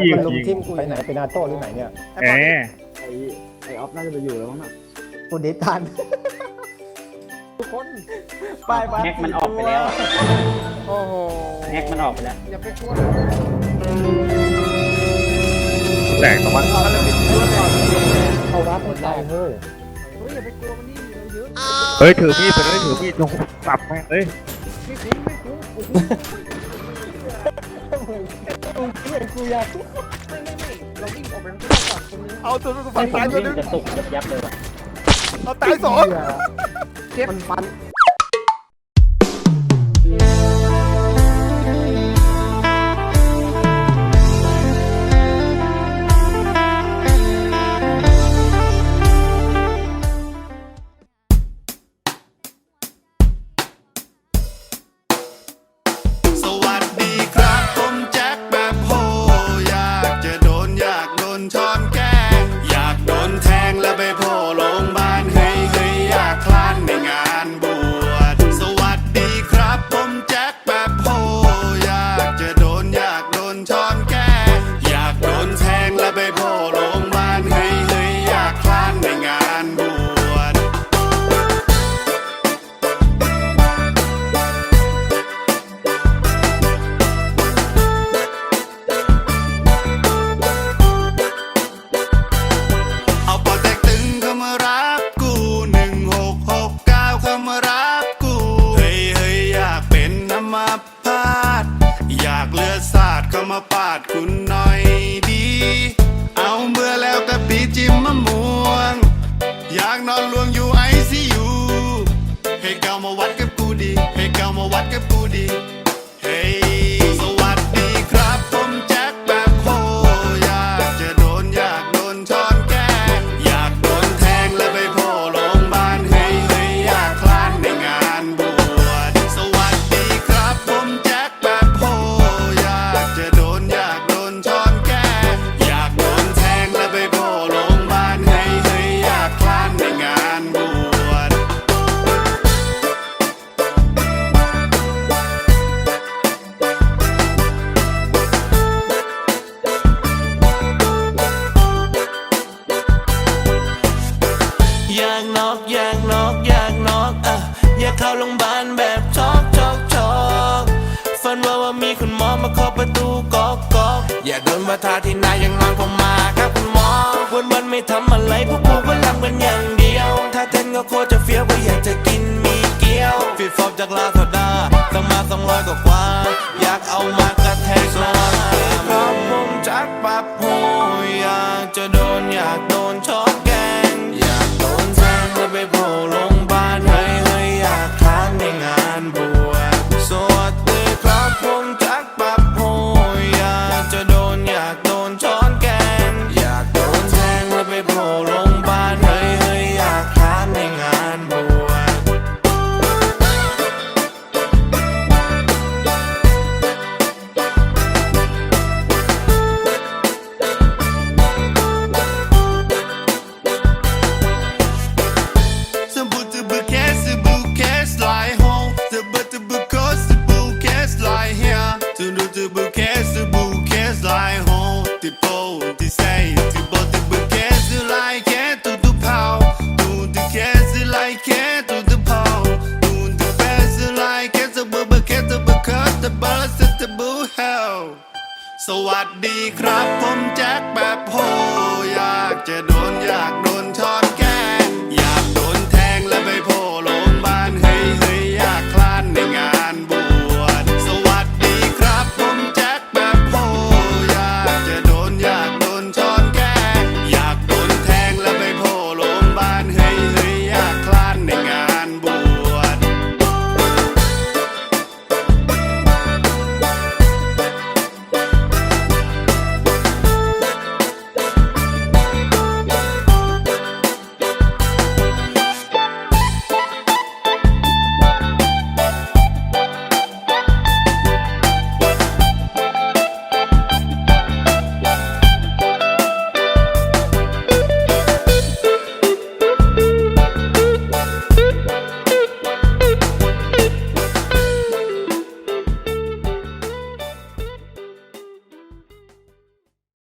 จริงมันลุมจริง ทิมกูไปไหนไปนาโต้หรือไหนเนี่ยแหมไอไอออฟน่าจะไปอยู่แล้วมั้งน่ะกูดิทันทุกคนไปไปแม็กมันออกไปแล้วอะโอ้โหแม็กมันออกไปแล้ว อย่าไปกลัวแตกตะวันเอารับมันได้เฮ้ยเฮ้ยอย่าไปกลัวมันนี่เราเยอะเฮ้ยถือมีดไปเลยถือมีดลงสับแม่งเอ้ยไม่คุ้มไม่คุ้ม โอ้โหกูเพื่อนกูอยากไม่ไม่ไม่เราวิ่งออกไปข้างนอกก่อนคนนึงเอาตัวตัวฝั่งซ้ายตัวนึงกระตุกยับยับเลยว่ะเอาตายสองมันฟัน อยากเลือสาดเข้ามาปาดคุณหน่อยดี เอาเบื่อแล้วก็ปีจิ้มมะม่วง อยากนอนลวงอยู่ไอซียูให้เกามาวัดกับกูดีให้เกามาวัดกับกูดี มีคุณหมอมาเคาะประตูก๊อกก๊อกอย่าโดนมาทาที่นายยังนอนผมมาครับคุณหมอวันวันไม่ทำอะไรพวกกูก็ลำกันอย่างเดียว ถ้าเต้นก็โคตรจะเฟี้ยวก็อยากจะกินมีเกี๊ยวฟีดฟอบจากลาโซดาต้องมาสองร้อยกว่า home. Die po, die zei, die bot de bucket, the like it to the pow. Doe de kerst, ze like it to the pow. to the best, ze like it, the bucket, the bucket, the ball the boo hell. สวัสดีครับผมแจ็คแบบโฮ